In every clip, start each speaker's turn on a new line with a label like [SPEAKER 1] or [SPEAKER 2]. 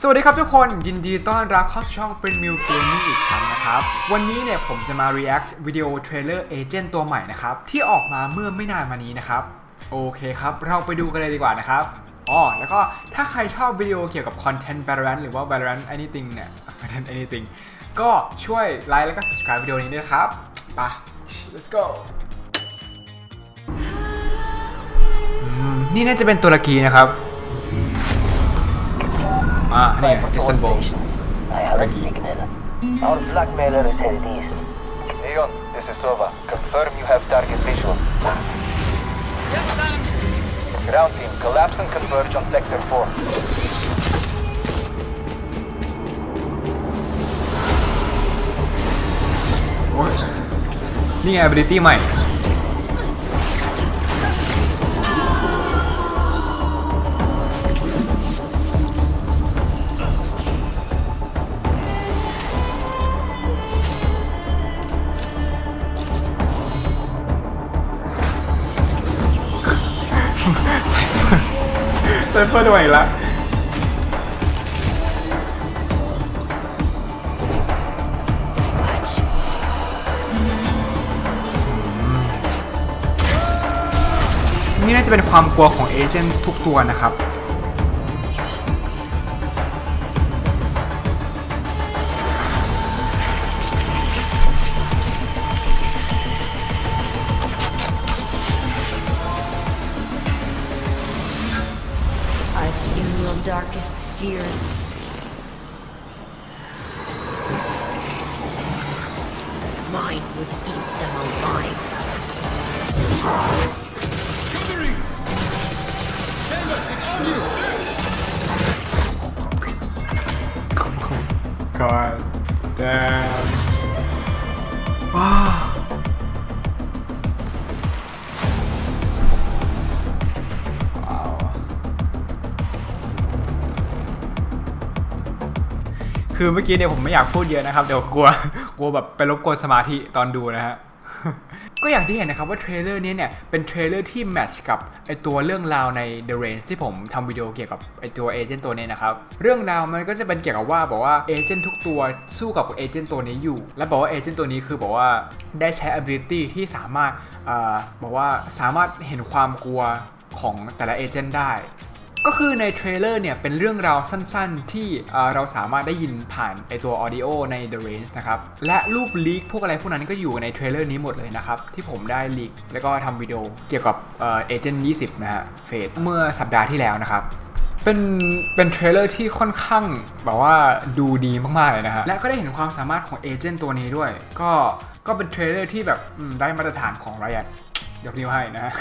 [SPEAKER 1] สวัสดีครับทุกคนยินดีต้อนรับเข้าสู่ช่อง Print Mill Gaming อีกครั้งนะครับ วันนี้เนี่ยผมจะมา react วิดีโอเทรลเลอร์เอเจนต์ตัวใหม่นะครับ ที่ออกมาเมื่อไม่นานมานี้นะครับ โอเคครับ เราไปดูกันเลยดีกว่านะครับอ๋อแล้วก็ถ้าใครชอบวิดีโอเกี่ยวกับ Content Valorant หรือว่า Valorant Anything เนี่ย Valorant Anything ก็ช่วยไลค์แล้วก็ subscribe วิดีโอนี้ด้วยครับไป let's go นี่น่าจะเป็นตุรกีนะครับ
[SPEAKER 2] Ah, ano yun? Istanbul.
[SPEAKER 1] Turkey.
[SPEAKER 2] Our blackmailer is headed east.
[SPEAKER 3] Leon, this is Sova. Confirm you have target visual. Ground team, collapse and converge on Sector 4.
[SPEAKER 1] What? Ini ability, mai. ไซเวอร์ด้วยละนี่น่าจะเป็นความกลัวของเอเจนต์ทุกตัวนะครับ
[SPEAKER 4] darkest fears. Mine would eat them alive.
[SPEAKER 1] Covering! Chamber, it's on you! God damn. Wow. คือเมื่อกี้เนี่ยผมไม่อยากพูดเยอะนะครับ เดี๋ยวกลัวกลัวแบบไปรบกวนสมาธิตอนดูนะฮะก็อย่างที่เห็นนะครับว่าเทรลเลอร์นี้เนี่ยเป็นเทรลเลอร์ที่แมทช์กับไอตัวเรื่องราวใน The Range ที่ผมทำวิดีโอเกี่ยวกับไอตัวเอเจนต์ตัวนี้นะครับเรื่องราวมันก็จะเป็นเกี่ยวกับว่าบอกว่าเอเจนต์ทุกตัวสู้กับเอเจนต์ตัวนี้อยู่ และบอกว่าเอเจนต์ตัวนี้คือบอกว่าได้ใช้ ability ที่สามารถเอ่อบอกว่าสามารถเห็นความกลัวของแต่ละเอเจนต์ได้ ก็คือในเทรลเลอร์เนี่ยเป็นเรื่องราวสั้นๆ ที่เราสามารถได้ยินผ่านไอตัวออดิโอใน The Range นะครับ และรูปลีกพวกอะไรพวกนั้นก็อยู่ในเทรลเลอร์นี้หมดเลยนะครับ ที่ผมได้ลีกแล้วก็ทำวิดีโอเกี่ยวกับเอเจนต์20นะฮะเฟสเมื่อสัปดาห์ที่แล้วนะครับเป็นเป็นเทรลเลอร์ที่ค่อนข้างแบบว่าดูดีมากๆเลยนะฮะ และก็ได้เห็นความสามารถของเอเจนต์ตัวนี้ด้วย ก็ก็เป็นเทรลเลอร์ที่แบบได้มาตรฐานของไรอัน ยกนิ้วให้นะ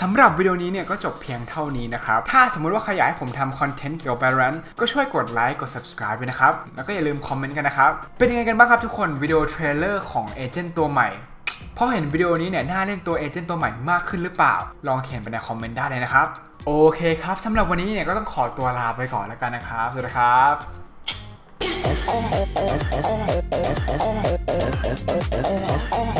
[SPEAKER 1] สำหรับวิดีโอนี้เนี่ยก็จบเพียงเท่านี้นะครับ ถ้าสมมุติว่าใครอยากให้ผมทำคอนเทนต์เกี่ยวกับ Valorant ก็ช่วยกดไลค์กด subscribe ไปนะครับ แล้วก็อย่าลืมคอมเมนต์กันนะครับ เป็นยังไงกันบ้างครับทุกคนวิดีโอเทรลเลอร์ของเอเจนต์ตัวใหม่พอเห็นวิดีโอนี้เนี่ยน่าเล่นตัวเอเจนต์ตัวใหม่มากขึ้นหรือเปล่า ลองเขียนไปในคอมเมนต์ได้เลยนะครับโอเคครับสำหรับวันนี้เนี่ยก็ต้องขอตัวลาไปก่อนแล้วกันนะครับ สวัสดีครับ